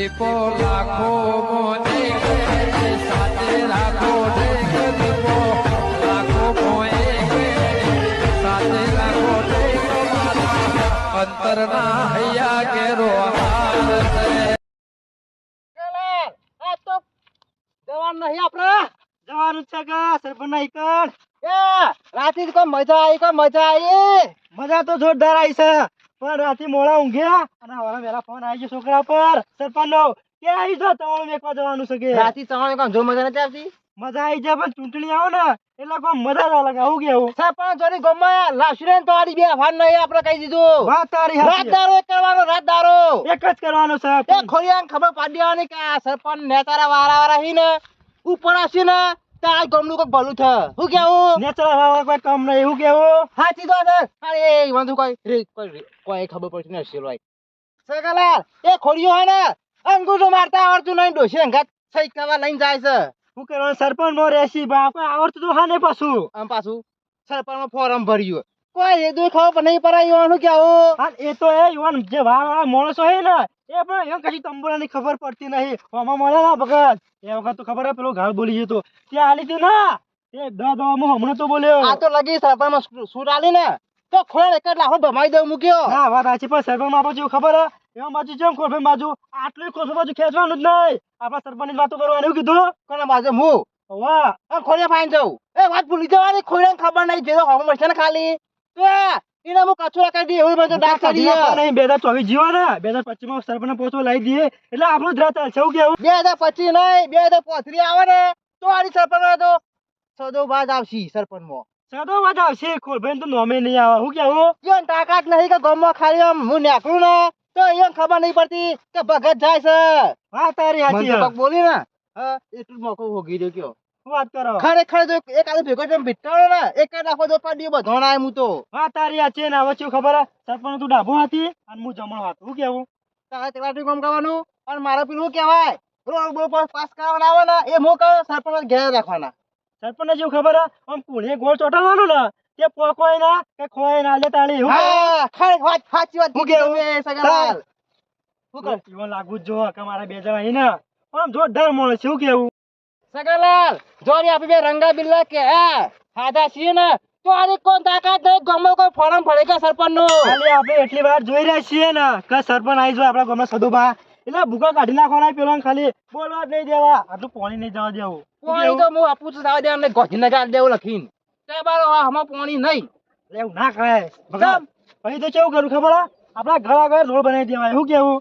દીપો લાખો મોને સાથે રાખો ઢેક દીપો, લાખો મોએ સાથે રાખો અંતરના હૈયા કેરો જવાનું નહીં આપણે કે મજા તો જોરદાર આવી છે. પણ રાતે મોડા ઊંઘ્યા અને હવારે વેલા ફોન આવી ગયો છોકરા પર. સરપંચ નો કે આવી જો તમારું મેકવા જવાનું છે કે? રાતે તમારે કામ જો મજા નથી આવતી? મજા આવી જાય પણ ચૂંટણી આવો ને એટલે કોઈ મજા જ અલગ આવું કેવું સરપંચ જોની ગમે લાવશું ને તો આડી બે ભાન નહીં આપણે કહી દીધું. વાત તારી રાત દારો એક કરવાનો રાત દારો એક જ કરવાનો છે. એ ખોરિયાને ખબર પાડી દેવાની કે આ સરપંચ નેતારા વારા વારા હી ને ઉપર આસી ને તો આ કોક ભલું છે શું કેવું નેચરલ હવા કોઈ કામ નહીં હું કેવું હાચી તો ને અરે વાંધો કોઈ રે કોઈ કોઈ ખબર પડતી નથી ભાઈ સગલાલ એ ખોડિયો હે ને અંગૂઠો મારતા આવડતું નહીં ડોશી અંગાત સહી કવા લઈને જાય છે. હું કે સરપંચ મો રેસી બાપ આવડતું તો હા ને પાછું. આમ પાછું સરપંચમાં ફોરમ ભર્યું કોઈ એ દુઈ ખબર નહીં પડાય એવાનું કેવું હા? એ તો એ યુવાન જે વાળા માણસો હે ને એ પણ એમ કશી તંબુરાની ખબર પડતી નહીં. આમાં મળે ના ભગત? એ વખત તો ખબર હે પેલો ઘાળ બોલી જતો ત્યાં હાલી હતી ના? એ દવા હું હમણાં તો બોલ્યો. આ તો લગી સરપંચમાં સુ- સૂટ આલી ને? તો ખોળ એક લાખો ભમાઈ દઉં મૂક્યો. હા વાત સાચી પણ સરપંચમાં બાજુ ખબર હે? એમાં બાજુ જેમ ખોરફે બાજુ આટલું ખોરફે બાજુ ખેંચવાનું જ નહીં. આપણા સરપંચની વાતો કરવાનું એવું કીધું? કોના બાજુ હું? વાહ આ ખોડિયા ફાઈન જવું. એ વાત ભૂલી જવાની ખોડિયાને ખબર નહીં જે તો હવા મળશે ને ખાલી. તો એને હું કચરો કરી દઈએ એવું બધું ડાક કરી નહીં બે હજાર ચોવીસ જીવો ને બે હજાર પચીસમાં સરપંચ પહોંચવા લાવી દઈએ. એટલે આપણું જ રાત છે કેવું? બે હજાર પચીસ નહીં બે હજાર પોત્રી આવે ને તો આની સરપંચ તો સદો બાદ આવશી સરપંચમાં. સદો વાત આવશે ખોરફે તો નોમે નહીં આવે. શું કેવું? તાકાત નહીં કે ગામમાં ખાલી આમ હું નીકળું ને તો અહીંયા ખબર નહીં પડતી કે ભગત જાય છે. હા તારી હે. બોલી ને હા એટલું મોકો ભોગી દો કયો. વાત કરો. ખરેખર જો એક આદે ભેગો થઈને ભીટાડો ને એક આખો દો પાડી બધો ના હું તો. હા તારી સાચી ને હવે શું ખબર હે? સરપંચ તું ડાબો હતી અને હું જમણો હતો હું કેવું? તારે તેલાટી કામ કરવાનું? અને મારા પેલું કહેવાય? રોડ બોલ પાસ કરવાના આવે ને એ મો કર સરપંચ ઘેર રાખવાના. સરપંચ જેવું ખબર હે? આમ કુણે ગોળ ચોટાડવાનું ને તે પોકોય ના કે ખોય ના લે તાળી? હા ખરેખર વાત સાચી વાત હું કેવું? તમે સગાલાલ શું કર? લાગુ જો કે મારા બે જણા અહીં ને. આમ જોરદાર મળે છે શું કેવું? સગાલાલ જોરી આપી બે રંગા બિલ્લા કે હે હાદા છીએ ને તો આની કોણ તાકાત નહીં ગમે કોઈ ફોરમ ભરે કે સરપંચનું ખાલી આપણે એટલી વાર જોઈ રહ્યા છીએ ને કે સરપંચ આવી જાય આપણા ગામના સદુભા. એટલે ભૂકા કાઢી નાખવાના પેલો ખાલી બોલવા જ નહીં દેવા. આટલું પાણી નહીં જવા દેવું. પાણી તો હું આપું છું જવા દેવા ગોઠી ના ચાલ દેવું લખીને. તે બારો આમાં પાણી નહીં. એવું ના કરાય. પછી તો કેવું કરું ખબર? આપણા ઘર આગળ રોડ બનાવી દેવાય. શું કેવું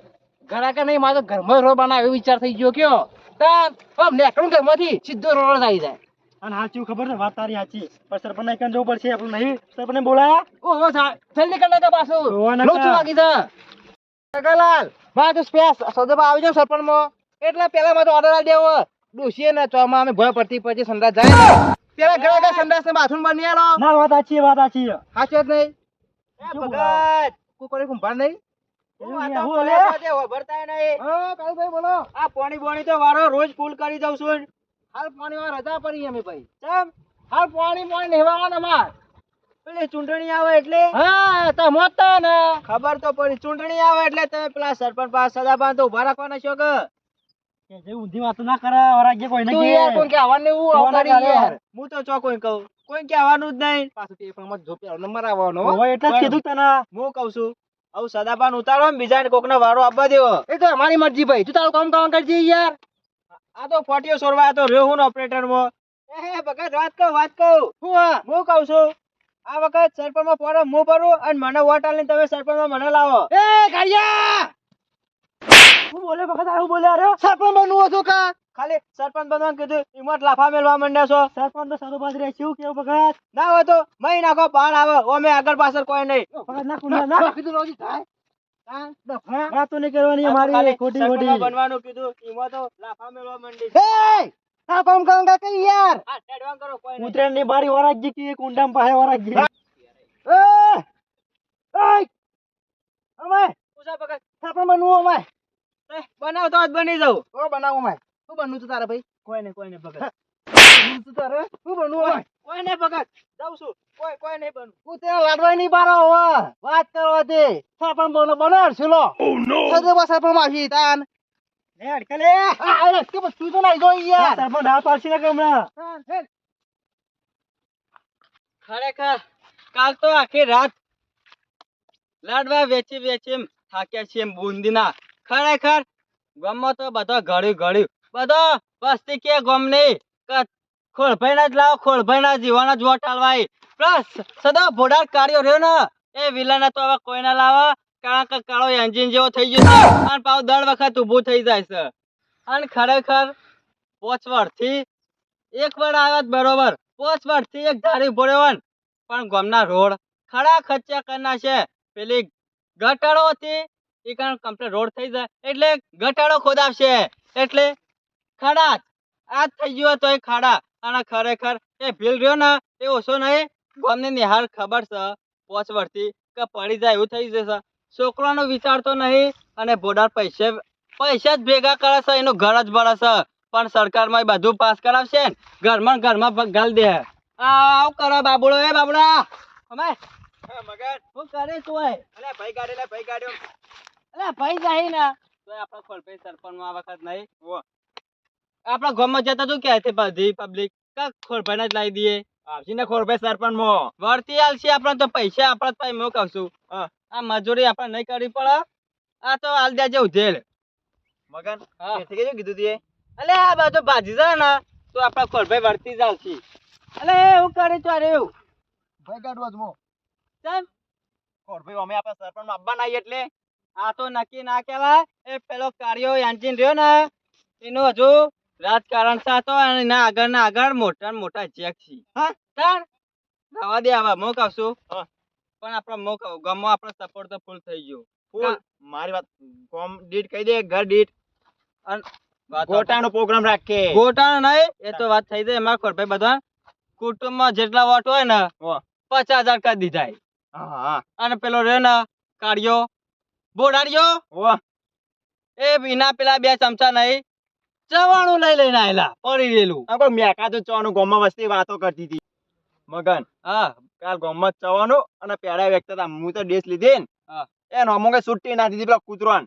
ઘરાકે નહીં મારે તો ઘરમાં રોડ બનાવે એવો વિચાર થઈ ગયો કયો. તાન આમ નેકળું ઘરમાંથી સીધો રોડ આવી જાય. અને સાચું ખબર છે? વાત તારી સાચી. પણ સરપંચ ને જવું પડશે? આપણે નહીં? સરપંચ બોલાયા? ઓહો જલ્દી કર નાખો પાછું. લોચું લાગી છે. સગાલાલ મારે તો સ્પેસ સોદબા આવી જાવ મો એટલે પેલા માં તો ઓર્ડર આ દેવો. ડોસીએ ને ચોમાં અમે ભય પડતી પછી સંડાસ જાય પેલા ઘણા ઘણા સંડાસ ને બાથરૂમ બની આલો. ના વાત સાચી વાત સાચી સાચું જ નહીં? ભગત? કુકરે કુંભાર નહીં? પાણી પાણી તો વારો રોજ ફૂલ કરી દઉં છું. હાલ પાણી માં રજા પડી અમે ભાઈ. ચમ. હાલ પાણી પાણી નેવાના માર પેલી ચૂંટણી આવે એટલે? હા તો મોતા ને. ખબર તો પડી. ચૂંટણી આવે એટલે તમે પેલા સરપંચ પાસે સદા બાંધો ઊભા રાખવાના છો કે? જે ઊંધી વાતો ના કરે કોઈ યાર કે આવવાનું એવું યાર. હું તો ચો કોઈ કહું? કોઈ કે આવવાનું જ નહીં. પાછું નંબર આવવાનો હો. એટલે જ કીધું તને. હું કહું છું આવું સદાબાન ઉતારો બીજા કોક નો વારો આપવા દેવો એ તો અમારી મરજી ભાઈ. તું તારું કામ કામ કરજે યાર. આ તો ફોટીઓ સોરવા તો રહ્યો હું ઓપરેટરમાં એ ભગત વાત કહું વાત કહું. હું હા હું કહું છું. આ વખત સરપંચમાં ફોરમ હું ભરું અને મને વોટ આલીને તમે સરપંચમાં મને લાવો. એ ગાડિયા! હું બોલે વખત આવું બોલે અરે સરપંચ બનવું હતું કા? ખાલી સરપંચ બનવાનું કીધું ઈમત લાફા મેળવા માંડ્યા છો. સરપંચ તો સારું બાદ રહે શું કેવું ભગત? ના હોય તો મહી નાખો પાર આવે ઓમે આગળ પાછળ કોઈ નહીં. ભગત નાખું ના. ના કીધું રોજી થાય. વાતો નહીં કરવાની અમારી ખોટી ખોટી. બનવાનું કીધું ઈમો તો લાફા મેલવા માંડી. આ કામ કામ કા કઈ યાર. ઉતરેણની બારી વરાગજી કી કુંડામ પાહે વરાગજી એ એ અમે પૂછા ભગત. સરપંચ બનવું અમે એ, બનાવ તો આજ બની જાઉં. ઓ બનાવું અમે શું બનવું તું તારે ભાઈ? કોઈ નહીં કોઈ નહીં ભગત બનવું તું તારે શું બનવું અમે કોઈ નહીં ભગત? જાઉં છું. કોઈ કોઈ નહીં બનવું હું તેને લાડવા નહીં બારો હવે વાત કરવા દે સરપંચ બનો બનાવ છેલો સદો માસી તાન. લે અડકે આ આ રસ્તે પર તું તો નાઈ જો યાર. સરપંચ ના પાડશે ને કે હમણાં હા, હેડ. ખરેખર કાલ તો આખી રાત લાડવા વેચી વેચી થાક્યા છીએ બુંદીના. ખરેખર ગમો તો બધો ઘડ્યું ઘડ્યું બધો વસ્તી કે ગમ નહીં ખોળભાઈ ના જ લાવો ખોળભાઈ ના જીવાના જ વોટ પ્લસ સદા ભોડાર કાર્યો રહ્યો ને, એ વિલન તો હવે કોઈ ના લાવે, કારણ કે કાળો એન્જિન જેવો થઈ ગયો અને પાવ દર વખત ઊભું થઈ જાય છે. અને ખરેખર પોચ એક વાર આવ્યા બરોબર, પોચ વર્ષથી એક ધારી ઊભો રહ્યો પણ ગોમના રોડ ખરા ખર્ચા કરના છે. પેલી ગટાડો હતી એ કારણ કમ્પ્લીટ રોડ થઈ જાય, એટલે ગટાડો ખોદાવશે. એટલે ખડા આ થઈ ગયો તો એ ખડા. અને ખરેખર એ ભીલ રહ્યો ને એ ઓછો નહીં. ગામની નિહાર ખબર છે પોચ વર્ષથી કે પડી જાય એવું થઈ જશે. છોકરાનો વિચારતો નહીં અને બોડાર પૈસે પૈસા જ ભેગા કરે છે એનું ઘર જ ભરે છે પણ સરકારમાં બધું પાસ કરાવશે ને ઘરમાં ઘરમાં ગાલ દે. આવ કરો બાબુડો એ બાબુડા. અમાય શું કરે તું ઓય? અલે ભાઈ જાય ને. તો આપણા ખોલભાઈ સરપંચમાં આ વખત નહીં. આપણા ગામમાં જતા તો કે છે બધી પબ્લિક કા ખોલભાઈને જ લાવી દઈએ. આવશે ખોરભાઈ સરપંચ મો. વર્તી આલશે આપણે તો પૈસા આપણા જ પાસે મો કહું છું આ મજૂરી આપણે નહીં કરવી પડે. આ તો આલ દેજે ઉધેલ મગન કેથી કેજો કીધું તીએ અલે આ બધું ભાજી જાય ને તો આપણા ખોરભાઈ વર્તી જ આવશે અલે એવું કરે તો અરે એવું. ભાઈ કાઢવા જ મો. ચાલ ખોરભાઈ અમે આપણા સરપંચમાં આવવા નહીં એટલે. આ તો નક્કી ના કહેવાય. એ પેલો કાર્યો એન્જિન રહ્યો ને એનું હજુ રાજકારણ સાતો અને ના આગળ ના આગળ મોટા મોટા ચેક છે. હા? રવા દે આવા મોક કહું પણ આપણો મોક ગમો આપણો સપોર્ટ તો ફૂલ થઈ ગયો. ફૂલ મારી વાત ગોમ દીઠ કહી દે ઘર વાત ગોટાનો પ્રોગ્રામ રાખે. ગોટાનો નહીં એ તો વાત થઈ જાય એમાં ખોરભાઈ બધા કુટુંબમાં જેટલા વોટ હોય ને. પચાસ હજાર કરી દીધા હા હા. અને પેલો રે ને કાઢ્યો. બોડાડ્યો એ વિના પેલા બે ચમચા નહીં ચવાણું લઈ લઈને આયેલા પડી રહેલું આ કોઈ મેકા તો ચવાનું ગોમમાં વસ્તી વાતો કરતી હતી. મગન હા. કાલ ગોમમાં ચવાનું અને પેડા વ્યક્ત હતા. હું તો ડેસ લીધી ને. હા. એ નોમો કઈ સુટ્ટી ના દીધી પેલા કૂતરોન.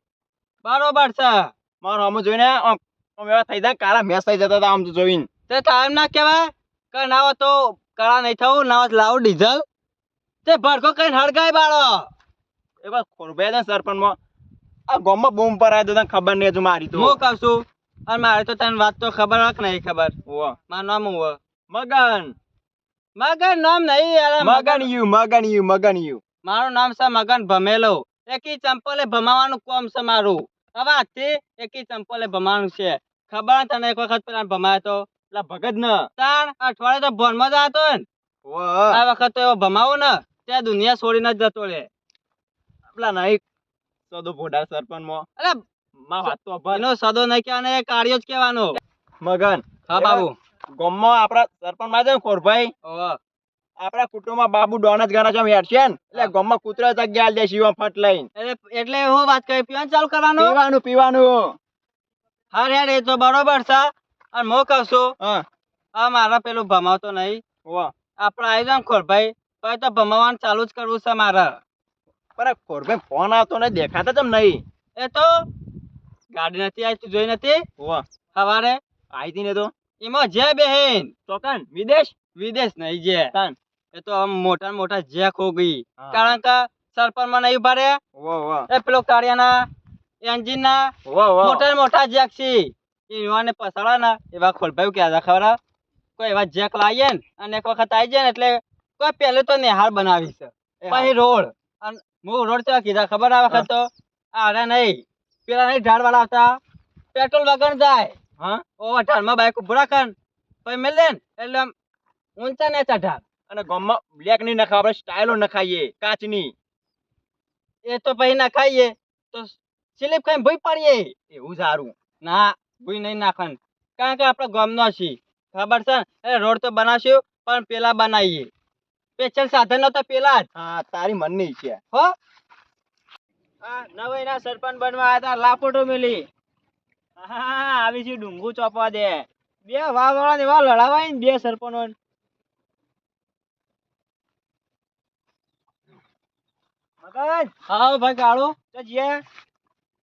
બરોબર છે. મારો નોમો જોઈને આમ એવા થઈ જાય કાળા મેસ થઈ જતા હતા આમ તો જોઈને. તે ટાઈમ ના કહેવાય. કે ના તો કાળા નહીં થવું ના લાવું ડીઝલ. તે ભડકો કઈ હળગાય બાળો. એ બસ ખોરભાઈ સરપંચમાં. આ ગોમમાં બૂમ પર આવ્યો તને ખબર નહીં હજુ મારી તો. હું કહું છું અને મારે તો તને વાત તો ખબર હોય કે નહીં ખબર? વાહ. મારું નામ હું મગન. મગન નામ નહીં યાર Magan. You Magan you Magan you. મારું નામ છે મગન ભમેલો. એકી ચંપલે ભમાવાનું કોમ છે મારું. હવે આજથી એકી ચંપલે ભમાવાનું છે. ખબર તને એક વખત પેલા ભમાયો તો? એટલે ભગત ન તાણ અઠવાડિયે તો ભોનમાં જ હતો ને. આ વખત તો એવો ભમાવો ને ત્યાં દુનિયા છોડીને જ જતો રે પેલા નહીં. સદો ભોડા સરપંચમાં. અરે માં વાત તો ભર એનો સદો નહીં કહેવાનો એ કાર્યો જ કહેવાનો. મગન. હા બાબુ. ગોમમાં આપણા સરપંચમાં છે ને આપણા કુટુંબમાં બાબુ ડોન જ ઘણા છે હેઠ છે ને. એટલે હા. કૂતરા જગ્યા આલી દે શિવા ફટ લઈને. એટલે એટલે હું વાત કરી પીવાનું ચાલુ કરવાનું? પીવાનું પીવાનું. હા યાર એ તો બરોબર છે. અને હું કહું છું હા. આ મારા પેલું ભમાવતો નહીં. વાહ આપણે આવી જાય ખોરભાઈ તો ભમાવાનું ચાલુ જ કરવું છે મારે. પણ ખોરભાઈ ફોન આવતો નહીં દેખાતા તમ નહીં. એ તો ગાડી નથી આવી તું જોઈ નથી? સવારે? આવી હતી ને તો. એમાં જે બેહેન? ચોકન વિદેશ? વિદેશ નહીં જે. એ તો આમ મોટા મોટા જે ખો ગઈ. કારણ કે સરપંચમાં નહીં ભરે એ પેલો કાળિયાના એન્જિન ના મોટા મોટા જેક છે. યુવાને પસાડા ના એવા ખોલભાઈ ક્યાં હતા ખબર કોઈ એવા જેક લાવીએ ને અને એક વખત આવી જાય ને એટલે કોઈ પહેલે તો નિહાળ બનાવી છે પછી રોડ. અને હું રોડ ચા કીધા ખબર આ વખત તો? આરે નહીં. પેલા નહીં ઢાળ વાળા હતા. પેટ્રોલ વગર જાય. હા? ઢાળમાં બાઈક ઉભું રાખે પછી મેલ દે એટલે આમ ઊંચા ને ઢાળ. અને ગોમમાં બ્લેક નહીં નખાવ આપણે સ્ટાઇલો નખાઈએ કાચની. એ તો પછી નખાઈએ. તો સ્લીપ ખાઈને ભૂઈ પાડીએ. એવું સારું. ના ભૂઈ નહીં નાખવાનું. કારણ કે આપણે ગામનો છીએ. ખબર છે ને? એ રોડ તો બનાવશું પણ પેલા બનાવીએ. પેચલ સાધન તો પેલા જ. હા તારી મનની છે હો? નવાઈ ના સરપંચ બનવા આવ્યા હતા લાપોટો મેલી. આવી છે ડુંગુ ચોપવા દે. બે વાહ વાળા ને વાહ લડાવાય ને બે સરપંચો મગન હા ભાઈ કાળો તો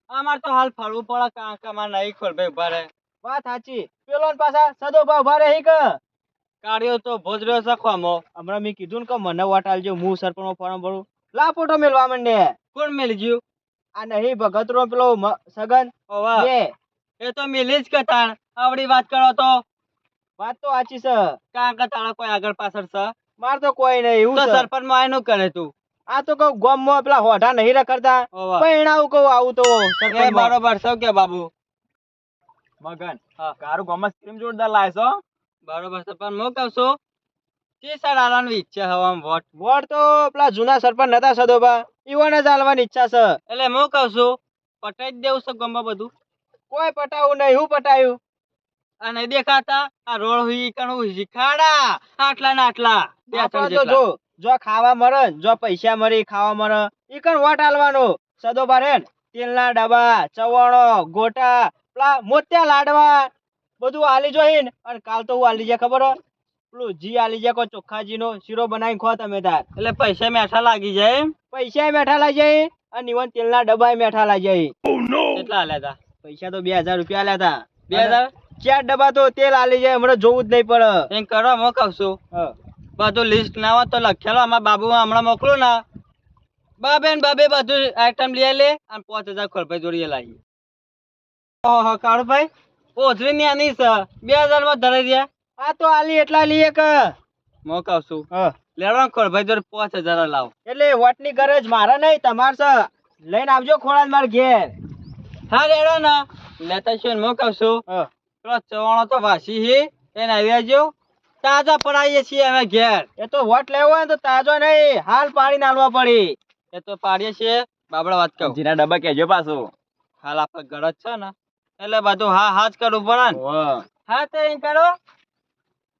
અમાર તો હાલ ફરવું પડે કાંકા માં નહીં ખોલભાઈ ઊભા રહે. વાત સાચી. પેલો પાછા ભાવ ઊભા રહી કે? કાળિયો તો ભોજર્યો સખવામો હમણાં મેં કીધું ને કે મને વોટ આલજો હું સરપંચ ફોર્મ ભરું. લાપોટો મેલવા માંડે. કોણ મેલી ગયું આ નહીં ભગતરો પેલો સગન એ તો મિલી જ કતાણ આવડી વાત કરો તો. વાત તો સાચી છે. કાં કે કોઈ આગળ પાછળ છે? માર તો કોઈ નહીં એવું સરપંચમાં એનું કરે તું. આ તો કઉ ગોમમાં પેલા હોઢા નહીં રખડતા. પૈણાવું કહું આવું તો એ. બરોબર છે કે બાબુ. મગન હા. કારું ગામમાં સ્ક્રીમ જોરદાર લાયસો બરોબર સરપંચ હું કહું છું આલવાની ઈચ્છા હવામાં વોટ? વોટ તો પેલા જૂના સરપંચ નતા સદોબા ઈવોને જ આલવાની ઈચ્છા છે. એટલે હું કહું છું પટાઈ જ દેવું છે ગમે બધું. કોઈ પટાવું નહીં. હું પટાયું? નહીં દેખાતા? આ રોડ હુઈ કણ શીખાડા! આટલા ના આટલા. તો જો જો ખાવા મરે જો પૈસા મરે ખાવા મરે ઈ કણ વોટ આલવાનો? સદોબા રે ને, તેલના ડબ્બા ચવાણો ગોટા પેલા મોત્યા લાડવા બધું આલી જોઈ અને કાલ તો હું આલી જાય ખબર હો? પેલું જી આલી જાય કોઈ ચોખ્ખાજી નો શીરો બનાવી ખો તમે તાર. એટલે પૈસા મેઠા લાગી જાય પૈસા મેઠા લાઈ જાય અને ઇવન તેલના ડબ્બા મેઠા લાઈ જાય. કેટલા આલ્યા તા? પૈસા તો બે હજાર રૂપિયા આલ્યા હતા બે હજાર? ચાર ડબ્બા તો તેલ આલી જાય હમણાં જોવું જ નહીં પડે. એમ કરો હું છું. બધું લિસ્ટ ના હોય તો લખેલો અમારા બાબુ હમણાં મોકલું ના. બાબે બાબે બધું આઈટમ લઈ લે અને પાંચ હજાર ખોરભાઈ જોડીએ લાગી ઓહો કાળુભાઈ. ઓછરી ની આની છે. બે હજારમાં ધરાઈ રહ્યા. આ તો આલી એટલા લીએ કે હું. છું હા. લેવાનો ખોરભાઈ જોડે પાંચ હજાર લાવો. એટલે વોટની ગરજ મારે નહીં તમાર છે લઈને આવજો ખોળા માર ઘેર. હા લેડો ને. લેતા છું હા. પેલો ચવાણો તો વાસી હે એને આવી આવજો. તાજા પડાવીએ છીએ અમે ઘેર. એ તો વોટ લેવો હોય ને તો તાજો નહીં હાલ પાડી નાલવા પડી. એ તો પાડીએ છીએ. બાબડા વાત કહું. જીના ડબ્બા કેજો પાછું. હાલ આપણે ગરજ છે ને. એટલે બધું હા હા જ કરવું પડે ને. હા તો એમ કરો.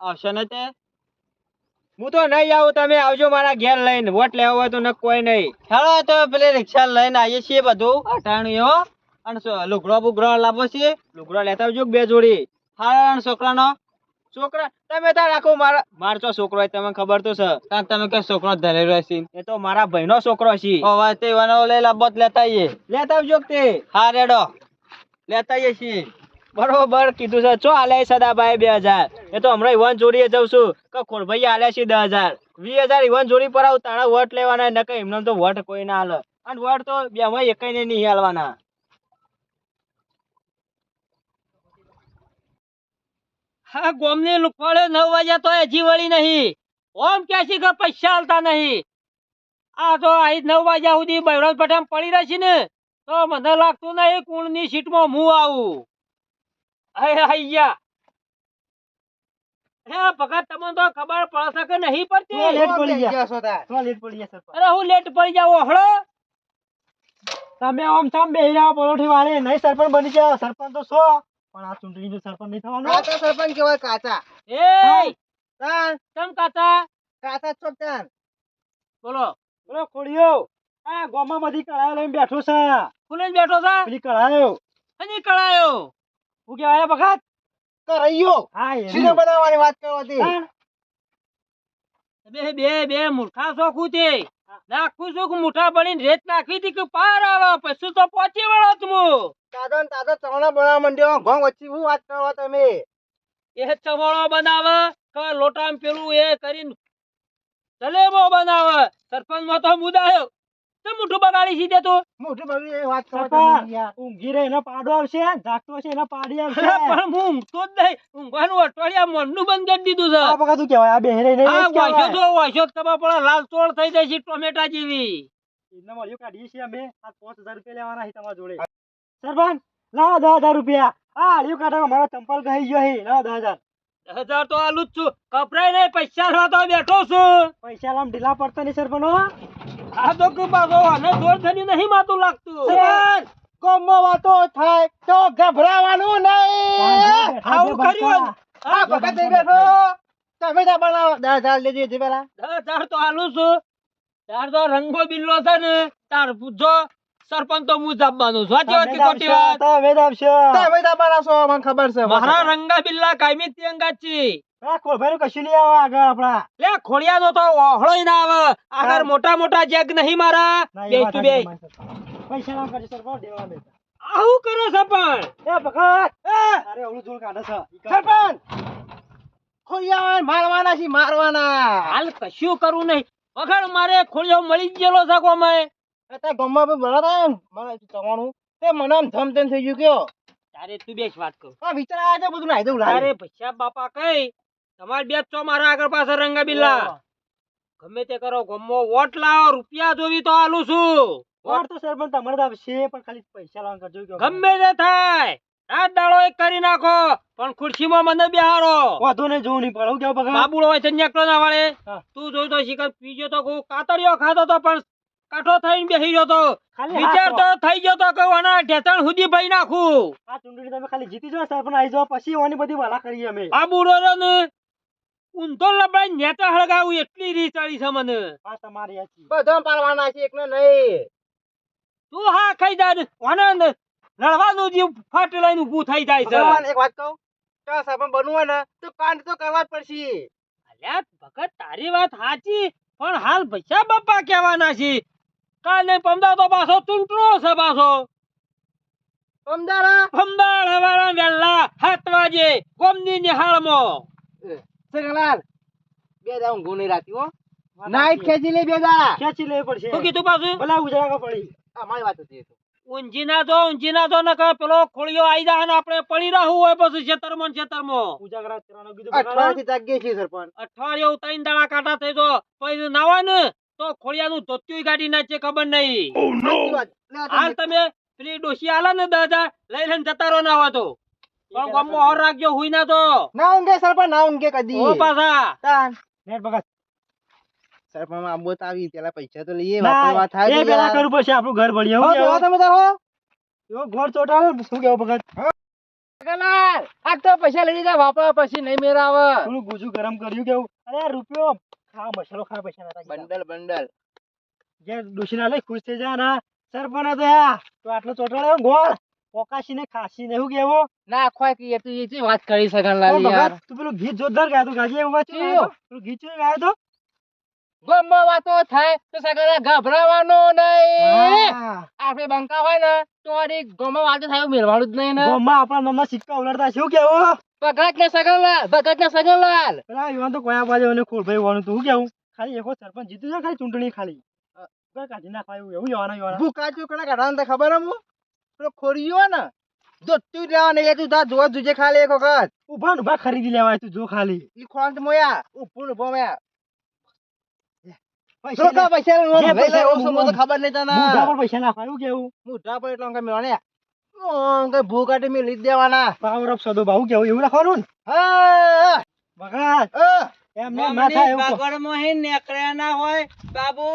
આવશે તે? હું તો નહીં આવું, તમે આવજો મારા ઘેર લઈને. વોટ લેવો હોય તો કોઈ નહીં. હેલો તો પેલી રિક્ષા લઈને આવીએ છીએ બધું. અટાણું અને લુગડો બુગડો લાવો છીએ. લુગડો લેતા આવજો બે જોડી? હારા છોકરાનો. છોકરા, તમે ત્યાં રાખો, મારા મારો ચો છોકરો હોય, તમને ખબર તો છે. કારણ તમે કે છોકરો ધરેલો હશે? એ તો મારા ભાઈનો છોકરો છે હવે તે વાનો લેતા આવીએ. લેતા આવજો તે? હા, રેડો. લેતા આવીએ છીએ. બરોબર કીધું છે. ચો આલ્યા સદાભાઈ બે હજાર? એ તો હમણાં ઇવન જોડીએ જઉં છું. કે ખોરભાઈ આલ્યા છે દસ હજાર. વીસ હજાર ઈવન જોડી પર આવું તારા વોટ લેવાના નકે એમને તો વોટ કોઈ ના હાલે અને વોટ તો બે માં એકઈ નહીં હાલવાના હા, ગોમની લુખવાડે નવ વાગ્યા તો હજી વળી નહીં. ઓમ કે છે કે પૈસા હાલતા નહીં. આ તો આઈ નવ વાગ્યા સુધી બૈરોજ પઠામ પડી રહેશે ને? તો મને લાગતું નહીં કુણની સીટમાં હું આવું. હૈયા. હે ભગત તમને તો ખબર પડશે કે નહીં પડતી? લેટ પડી ગયા. છો તાર. થોડા લેટ પડી ગયા સરપંચ. અરે હું લેટ પડી જાવ હળો તમે આમ થામ બેહી રહ્યા પરોઠી વાળે. નહીં સરપંચ બની જાવ સરપંચ તો છો. પણ આ ચૂંટણીનું સરપંચ નહીં થવાનું. કાચા સરપંચ કેવાય કાચા. એ તાન તમ કાતા કાચા ચોક તાન બોલો. બોલો ખોડિયો આ ગામમાં બધી કળાયો લઈને બેઠો છે. ફૂલે બેઠો છે? પેલી કળાયો. કળાયો? હું કહેવાય બખાત કરૈયો હા એ બનાવવાની વાત કરો હતી. બે બે બે મૂર્ખા શોખું તે નાખું છું કે મુઠા બનીને રેત નાખી હતી કે પાર આવે પછી તો પહોંચી વળો તું દાદા તાજો ચણા બનાવવા માંડ્યો. ઘઉં વચ્ચે શું વાત કરવા તમે? એ ચવાણો બનાવે કે લોટામાં પેલું એ કરીને જલેબો બનાવે. સરપંચમાં તો મુદાયો તો મુઠું બગાડી છે તે તો. મોઢું બગાડી એ વાત કરો તમે ઊંઘી રે એનો પાડો આવશે જાગતો છે એનો પાડી આવશે. પણ હું ઊંઘતો જ નહીં. ઊંઘવાનું અઠવાડિયા મનનું બંધ કરી દીધું છે. આ બખા તું કહેવાય? આ બેહરે નહીં આ. વાંચો જો વાંચો જ ખબર લાલ ચોળ થઈ જાય છે ટોમેટા જેવી. એમને મળ્યું કાઢીએ છીએ અમે. આ પાંચ હજાર રૂપિયા લેવાના છે તમારા જોડે. સરપંચ લાવો દસ હજાર રૂપિયા. આ હાડિયું કાઢો મારો ચંપલ ગઈ ગયો છે. લાવો દસ હજાર. હજાર તો આલુ જ છું. કપરાય નહીં પૈસા લેવા તો બેઠો છું. પૈસા લામ ઢીલા પડતા નહીં સરપંચ હો. આ તો કે પાછો જોર થયું નહીં માતું લાગતું. સરપંચ, વાતો થાય તો ગભરાવાનું નહીં. આવું કર્યું આ ભગત નહીં બેઠો. તમે જા બનાવો દસ હજાર લેજો જે પેલા. દસ હજાર તો આલું છું. તાર તો રંગો બિલ્લો છે ને તાર પૂછો સરપંચ તો હું જપવાનું છું. સાચી વાત કે ખોટી વાત? તમે જ તમે જા બનાવશો મને ખબર છે. મારા રંગા બિલ્લા કાયમી તિયંગા છે. કશું નહીં આવે આગળ આપણા. લે ખોડિયા નો તો ઓહળોય ના આવે. આગળ મોટા મોટા જેગ નહીં મારા. બે વાત બે. પૈસા લામ કરજો સરપંચ દેવા નહીં. આવું કરે છે એ ભગત! અરે ઓલું જોર કાઢે છે. સરપંચ! ખોડિયાવાન મારવાના છે મારવાના. હાલ કશું કરવું નહીં. વગર મારે ખોળિયો મળી જ ગયેલો છે કોમે. અત્યારે ગામમાં બી ભરાતા ને મારે ચવાણું તે મને આમ ધમ તેમ થઈ ગયું કયો? તારે તું બેસ વાત કર. વિચાર આવ્યા છે બધું નાઈ દઉં અરે પૈસા બાપા કઈ તમારે બે છો મારા આગળ પાછળ રંગા બિલ્લા. ગમે તે કરો ગમો. વોટ લાવો રૂપિયા જોવી તો આલું છું. વોટ તો સરપંચ તમારે આવશે પણ ખાલી પૈસા લાવવા કરજો ગમે તે થાય. રાત દાડો એક કરી નાખો પણ ખુરશીમાં મને બેહારો વાંધો નહીં જોવું નહીં પડે. કેવું ભગત બાબુડો હોય છે નેકળો ના વાળે. તું જોઈ તો શીખર પીજો તો કહું કાતરિયો ખાતો તો પણ કાઠો થઈને બેસી ગયો તો. વિચાર તો થઈ ગયો તો કહું આના ઢેસણ સુધી ભાઈ નાખું. આ ચૂંટણી તમે ખાલી જીતી જાઓ સરપંચ આવી જાવ પછી ઓની બધી વાલા કરીએ અમે. આ બુડો ને ઊંધો લબાઈ નેતા હળગાવું એટલી રીત ચડી છે મને. આ તમારી હાચી. બધા પાડવાના છે એકને નહીં. તું હા ખાઈ જા. ઓને લડવાનું જીવ ફાટ લઈને ઊભું થઈ જાય છે. ભગવાન એક વાત કહું? ચા સરપંચ બનવું હોય ને તો કાંડ તો કરવા જ પડશે. અલ્યા ભગત તારી વાત સાચી પણ હાલ ભૈસા બાપા કહેવાના છે. કાલે પમદા તો પાછો ચૂંટણો છે પાછો. સમજારા પમદાળ હવાના વેલા હાથ વાજે કોમની નિહાળમાં. સગલાલ બે દા ઊંઘું નહીં રાતી હો. નાઈટ ખેંચી લે બે દા ખેંચી લે પડશે. તો કીધું પાછું? ભલા ઉજરાકા પડી. અમારી વાત હતી તો. ઊંઝી ના દો ઊંઝી ના દો ને કે પેલો ખોળિયો આઈ જા ને આપણે પડી રહું હોય પછી ને ખેતરમાં ઉજાગરા કરવાનો કીધું અઠવાડિયા થી જાગીએ છીએ સરપંચ. અઠવાડિયું ઉતાઈન દાડા કાટા થઈ તો પછી નાવા ને તો ખોળિયાનું ધોત્યું કાઢી નાખે ખબર નહીં. હાલ તમે પેલી ડોસી આલે ને દાદા લઈ લઈને જતા રહો નાવા તો. પણ ગમો હોર રાખજો હુઈ ના તો. ના ઊંઘે સરપંચ ના ઊંઘે કદી. ઓ પાછા. તાન. નેટ ભગત. સરપંચ આંબો તો પેલા પૈસા તો લઈએ વાપરવા થાય એ પેલા કરવું પડશે આપણું ઘર ભળીએ હું બેહો તમે તો એવો ઘોડ ચોટાડો શું કેવું ભગત સગલાલ, આ તો પૈસા લઈ લીધા વાપરવા પછી નહીં મેર આવે થોડું ગુજુ ગરમ કર્યું કેવું? અરે રૂપિયો. ખા મસાલો ખા પૈસા નતા બંડલ બંડલ. જે ડોશીના લઈ ખુશ થઈ જાય ના. સરપંચ તો આટલો ચોટાડ્યો ને ગોળ. પોકાશી ને ખાસી ને એવું કેવું? ના ખોય કે તું એ વાત કરી ઓ સગનલાલ યાર. તું પેલું ગીત જોરદાર ગાય તો ગાજી એવું વાત? પેલું ગીત ચેવું ગાય તો. ગમમાં વાતો થાય તો સગનલાલ ગભરાવાનો નહીં. આપણે બંકા હોય ને તો વળી ગમમાં વાતો થાય મેળવાનું જ નહીં ને. ગામમાં આપણા મમ્મા સિક્કા ઉલાડતા શું કેવું? ભગત ને સગનલાલ ભગત ને સગનલાલ. પેલા યુવાન તો કોયા બાજુ અને ખોરભાઈ હોવાનું તું કેવું? ખાલી એકો સરપંચ જીતું છે ખાલી ચૂંટણી ખાલી? કાઢી નાખવા એવું એવું યુવાના યુવાના. ભૂકા ચોકડા કાઢવાનું ખબર હમ પેલો ખોરિયો ને જ લેવા નહીં લેતું તા જોવા જોજે ખાલી એક વખત. ઊભા ઊભા ખરીદી લેવાય તું જો ખાલી. ઈ ખોંટ મોયા ઉપર ઊભો મોયા. પૈસા પૈસા મોટો ખબર નહીં તને. પૈસા નાખવા કેવું? મુઢા પર એટલો અંકે મેળવાને અંકે ભૂકાટી મેં લીધ દેવાના. પાવર ઓફ સોદો ભાવ કેવું એવું લખવાનું હા ભગત એમને એમ ના એવું કહો. બગડમાં હી ના હોય બાબુ.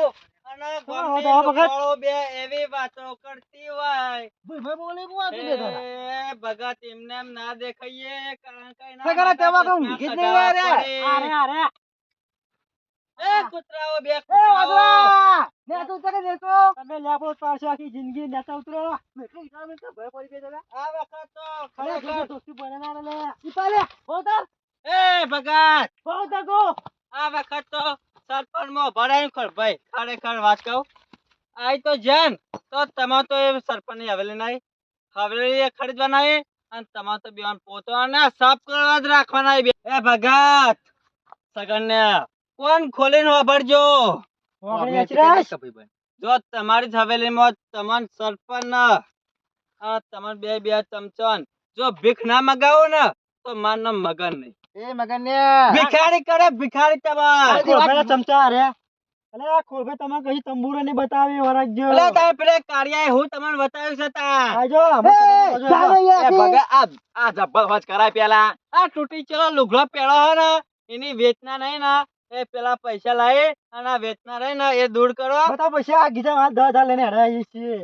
અને ગમે તો આ વખત- લોકોળો બે એવી વાતો કરતી હોય. ભાઈ બોલે બહુ આપી દેતા એ ભગત એમને એમ ના દેખાઈએ કારણ કે એના સગા માથા તેમાં તો જ નહીં વારે. અરે. અરે એ કૂતરાઓ બે કૂતરાઓ. વાદળા! ને તને દેતો તમે લેપડો પાડશો આખી જિંદગી નેતા ઉતરો. મેટલી કામ એટલે ભય પડી ગઈ આ વખત તો ખરેખર દોસ્તી એ ભગત! ગો. આ વખત તો સરપંચમાં ભરાયું ખર ભાઈ ખરેખર વાત કહું આઈ તો જેમ તો તમારે તો એ સરપંચની હવેલી નહીં. હવેલી એ ખરીદવાના એ અને તમારે તો બેવાન પોતાના સાફ કરવા જ રાખવાના એ ભગત સગનને કોણ ખોલીને વાપરજો. જો તમારી જ હવેલીમાં તમાર સરપંચ આ તમાર બે બે ચમચન જો ભીખ ના મગાવો ને તો માર નામ મગન નહીં. એ મગનને. ભિખારી કરે ભિખારી તમાર. અરે, ચમચા અરે. અલે આ ખોરભાઈ તમે કઈ તંબુરો ની બતાવી વરાગજો એટલે તમે પેલા કાર્યાએ હું તમને બતાવ્યું છે તા. આજો એ, અમે તો ચાલો જોજો. યાર, એ ભગત આ આ જબ્બર વાત કરાય પેલા. આ તૂટી ચલો લુગડો પેલો હે ને એની વેચના નહીં ને એ પેલા પૈસા લાવી અને વેચના રહી ને એ દૂર કરો. બતાવ પછી આ ગીધા માં દસ હજાર લઈને છે છીએ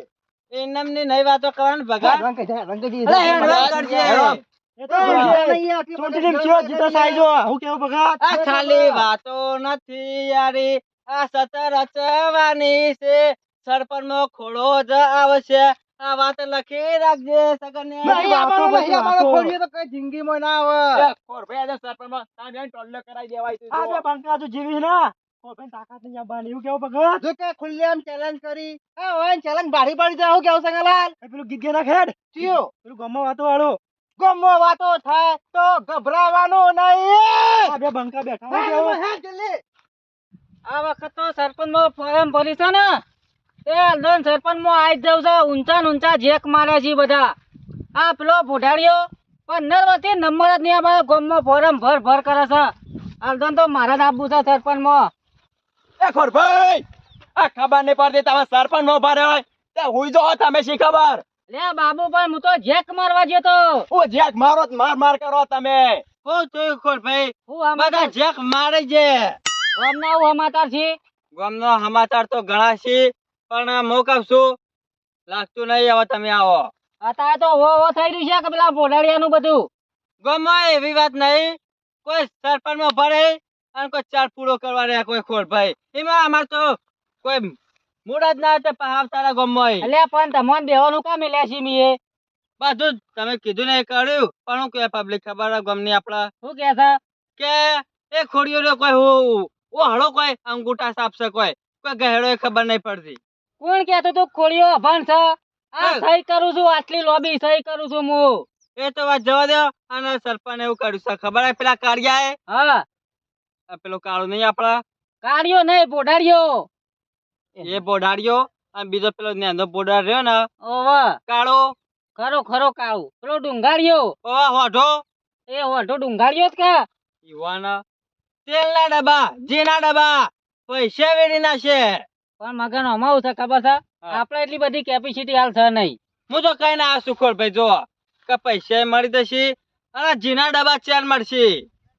એમની નહીં વાતો કરવાની રંગ કઈ રંગ કઈ કરજે. ખાલી વાતો નથી યારી. આ સતર રચવાની છે. સરપંચ નો ખોડો જ આવશે. આ વાત લખી રાખજે સગને નહીં, વાતો આમાં બધી નહીં, આમાં વાતો. ખોરીએ તો કઈ જિંદગીમાં ના આવે. સરપંચમાં તારે ટોલ્લો કરાવી દેવાય આ બે બંકા તો જીવી ના? કોઈને તાકાત નહીં આવવાની એવું કેવું ભગત જો કે કરી. હોય કેવું સંગાલાલ? એ પેલું ગીત ગાના ખેડ? ચિયો. પેલું ગમો વાતો વાળો. ગમો વાતો થાય તો ગભરાવાનું નહીં. આ બે બંકા બેઠા આ વખત તો સરપંચમાં ફોરમ ભરી છે ને. એ અલદન સરપંચમાં આવી જવું છે ઊંચા ઊંચા જેક મારે છે બધા. આ પેલો ભોઢાડીઓ પંદર વર્ષથી નંબર જ નહીં અમારા ગામમાં ફોરમ ભર ભર કરે છે. અલદન તો મારા જ આપવું છે સરપંચમાં એ ખોરભાઈ આ ખબર નહીં પડતી તમે સરપંચ નો ભારે હોય. તે હુઈ જો તમે શી ખબર? લે બાબુ પણ હું તો જેક મારવા ગયો તો. ઓ જેક મારો તો માર માર કરો તમે. ઓ તોય ખોર ભાઈ? હું બધા જેક મારે છે. ગામના હું સમાચાર છે. ગામનો સમાચાર તો ઘણા છે પણ હું કહું છું? લાગતું નહીં હવે તમે આવો. અત્યારે તો હો હો થઈ રહ્યું છે કે પેલા બોડાડિયાનું બધું. ગામમાં એવી વાત નહીં. કોઈ સરપંચમાં ભરે અને કોઈ ચાર પૂરો કરવા રહ્યા કોઈ ખોર ભાઈ. એમાં અમાર તો કોઈ મૂડ જ ના હતો પાવ તારા ગામમાં એટલે પણ તમને દેવાનું કામ લે છે મીએ? બધું તમે કીધું ને કર્યું. પણ હું કે પબ્લિક ખબર ગમની આપડા શું કે છે? કે એ ખોડીઓ રે કોઈ હું હળો કોઈ અંગૂઠા સાપશે કોઈ. કોઈ ગહેડો ખબર નહીં પડતી. કોણ કહેતો તું ખોડીઓ અભાન છે? આ સહી કરું છું આટલી લોબી સહી કરું છું હું. એ તો વાત જવા દો અને સરપંચ એવું કર્યું છે. ખબર હે પેલા કાળિયા હા. પેલો કાળો નહીં આપડા કાળિયો નહીં બોડાડ્યો એ બોડાડ્યો અને બીજો પેલો નેંધો બોડાડ રહ્યો ને કાળો. ખરો ખરો કાળો. પેલો ડુંગાળિયો. ઓવા હોઠો. એ હોઠો ડુંગાળિયો જ કે? યુવાના તેલના ડબ્બા જીના ડબ્બા પૈસા વેડી નાખે પણ મગન અમાવ છે ખબર છે? આપણે એટલી બધી કેપેસિટી હાલ છે નહીં. હું તો કઈ ના સુખોર ભાઈ જો કે પૈસા મળી જશે અને જીના ડબ્બા ચેર મળશે.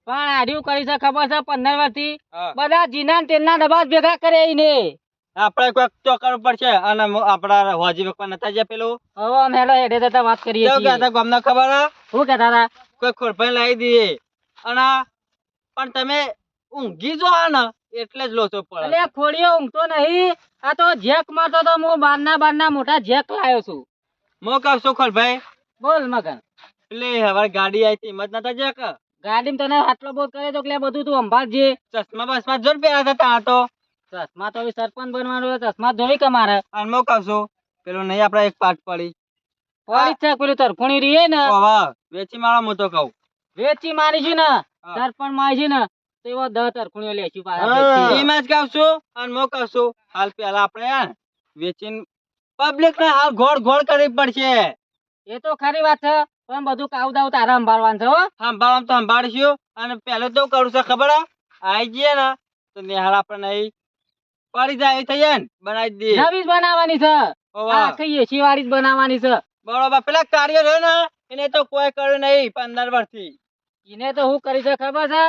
પણ આર્યું કરી છે ખબર છે પંદર વર્ષથી બધા જીના તેલના ડબ્બા ભેગા કરે ને આપણે કોઈક તો કરવું પડશે અને આપણા હોજી વેકવા નતા જ્યાં પેલું. હવે અમે હેડો હેડે જતા વાત કરીએ છીએ. કહેતા ગમને ખબર હું? કહેતા હતા? કોઈ ખોરપાઈ લાવી દઈએ અને પણ તમે ઊંઘી જો ને એટલે જ લોચો પડે. એટલે ખોડીઓ ઊંઘતો નહીં. આ તો જેક મારતો તો હું બારના બારના મોટા જેક લાવ્યો છું. મો કહું છું ખોરભાઈ? બોલ મગન. એટલે હવે ગાડી આવી હિંમત નતા જેક? ગાડી તને આટલો બહુ કરે તો એટલે બધું તું સંભાળજે. ચશ્મા બસમાં જોર પહેરા હતા તો. ચશ્મા તો હવે સરપંચ બનવાનો ચશ્મા જોઈ કે મારે? અને મો પેલો નહીં આપડે એક પાઠ પડી. પડી છે પેલું તરફણી રીએ ને. વેચી મારો હું તો કહું. વેચી મારી છે ને સરપંચ મારી છે ને તો એવો દહ તરફણીઓ લેશું પાછા એમાં જ કહું છું અને હું હાલ પેલા આપણે વેચીને પબ્લિક ને હાલ ગોળ ગોળ કરવી પડશે. એ તો ખરી વાત છે પણ બધું કાવ દાવ તારા સંભાળવાનું છે હો. સંભાળવાનું તો સંભાળશું અને પેલું તો કરું છે ખબર? આઈ જઈએ ને તો નિહાળ આપણે નહીં પડી જાય થઈ જાય બનાવી દઈએ. નવી બનાવવાની છે. આખી એસી જ બનાવવાની છે. બરોબર પેલા કાર્ય રહ્યો ને એને તો કોઈ કર્યું નહીં પંદર વર્ષથી. એને તો હું કરી છે ખબર છે?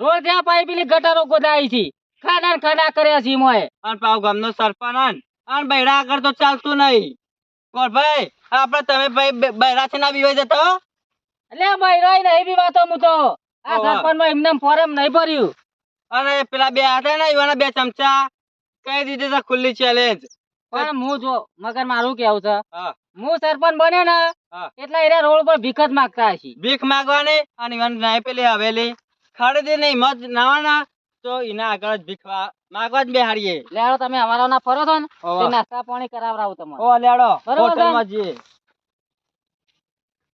રોજ ત્યાં પાઈ પેલી ગટરો ગોદાઈ છે. ખાડા ખાડા કર્યા છે મોય અને પાવ ગામનો સરપંચ અને બૈરા આગળ તો ચાલતું નહીં. કોણ ભાઈ આપણે તમે ભાઈ બૈરા છે ના બીવાઈ જતો? એટલે બૈરો નહીં બીવાતો હું તો. આ સરપંચ એમને ફોરમ નહીં ભર્યું. અને પેલા બે હતા ને એવાના બે ચમચા. કઈ દીધી છે ખુલ્લી ચેલેન્જ પણ હું. જો મગર મારું કેવું છે? હું. સરપંચ બન્યો ને એટલે એને રોડ પર ભીખ જ માંગતા હશે. ભીખ માંગવાની અને નાય પેલી હવેલી ખરીદી નહીં મત નાવાના તો એના આગળ જ ભીખ વા- માંગવા જ બેહાડીએ. લેડો તમે અમારા ફરો છો ને નાસ્તા પાણી કરાવરાવું તમારે. ઓ લેડો. હોટલમાં જઈએ.